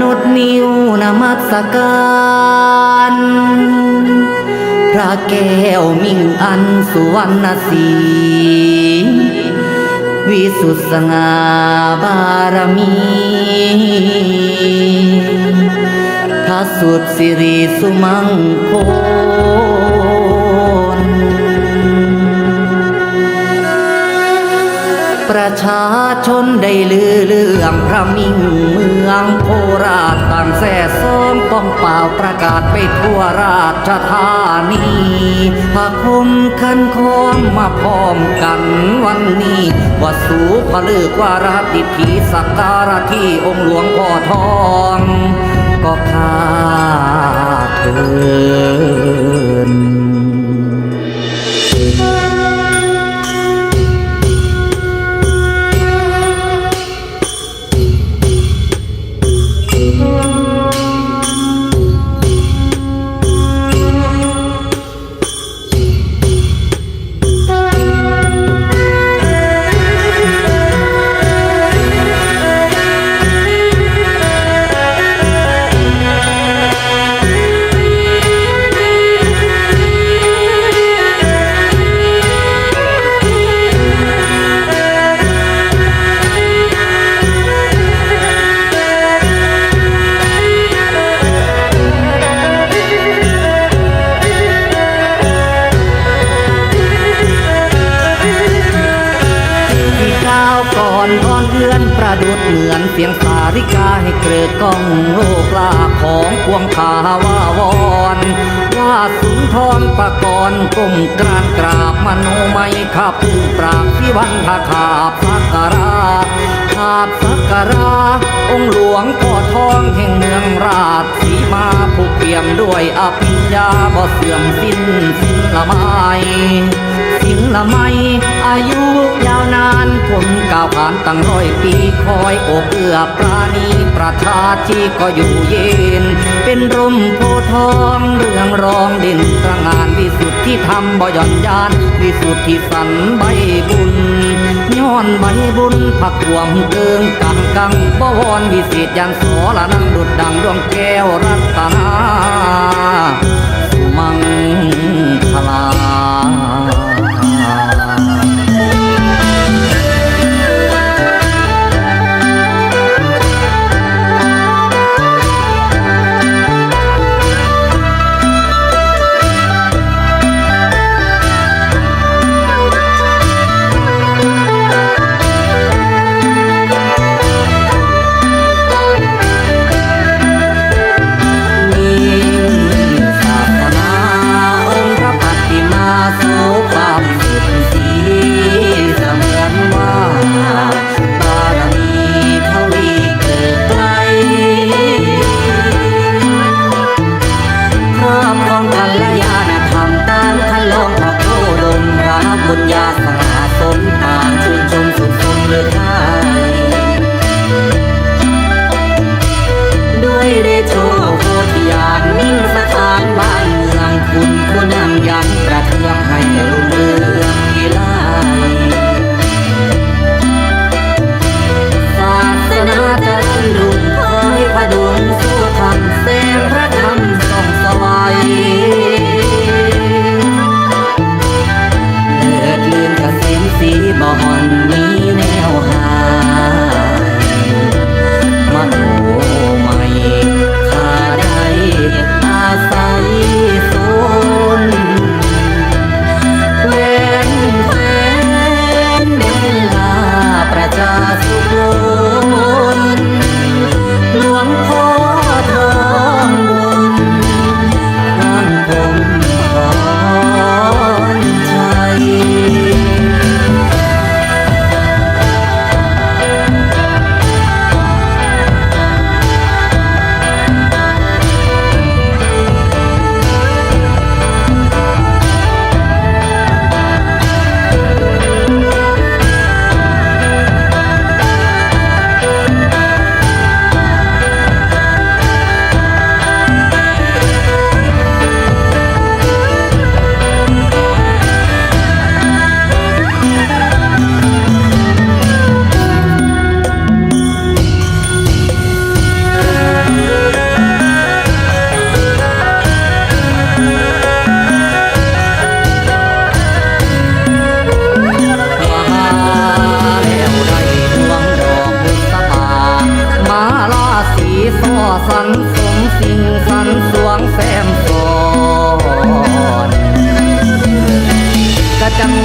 นดนิ้วนมัสการพระแก้วมิ่งอันสุวรรณสีวิสุทธสงาบารมี พระสุดสิริสุมังค ประชาชนได้ลือเรื่องพระมิ่งเมืองโคราชต่างแส่ซ้อมต้องเป่าประกาศไปทั่วราชธานีพระคมคันคองมาพร้อมกันวันนี้ว่าสูพระลึกว่าราติธีสักการะที่องค์หลวงพ่อทอง ก็ข้าเทิน ดุดเหมือนเสียงสาริกาให้เกลือกล้องโลกลาของพวงขาวาวอนว่าสุนทรประกรณ์ก้มกรานกราบมโนไม่ข้าพึ่งปราบพิวันทาขาบสักกา ราบสักการาองค์หลวงพ่อทองแห่งเมืองราชสีมาผู้เปี่ยมด้วยอภิญญาบ่เสื่อมสิ้นสิ้นละไมสิ่งละไม่อายุยาวนานคนก้าวผ่านตั้งร้อยปีคอยโอบเอื้อปราณีประชาชีก็อยู่เย็น เป็นร่มโพธิ์ทองเรื่องรองเด่นตระงานวิสุทธิธรรมบ่ย่อนยานวิสุทธิสันใบบุญ ย้อนใบบุญผักรวมเกิงกังกังบวรวิเศษยันโสละนังดุดดังดวงแก้วรัตนาสุมังคล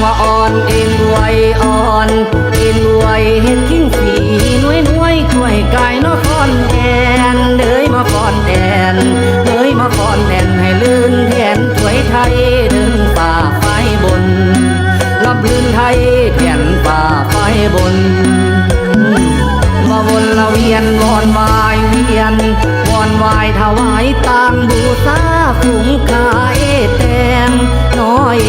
ว่าอ่อนเอ็นไวอ่อนเอ็นไวเห็นทิ้งสีน่วยน่วยช่วยกายนอคอนแอนเดยมาก่อนแอนเดยมาก่อนแอนให้ลื่นแทนถวยไทยดึงป่าไฟบนรับลื่นไทยแทนป่าไฟบนมาวนละเวียนวอนวายเวียนวอนวายถวายต่างบูชาขุมขายแตงน้อย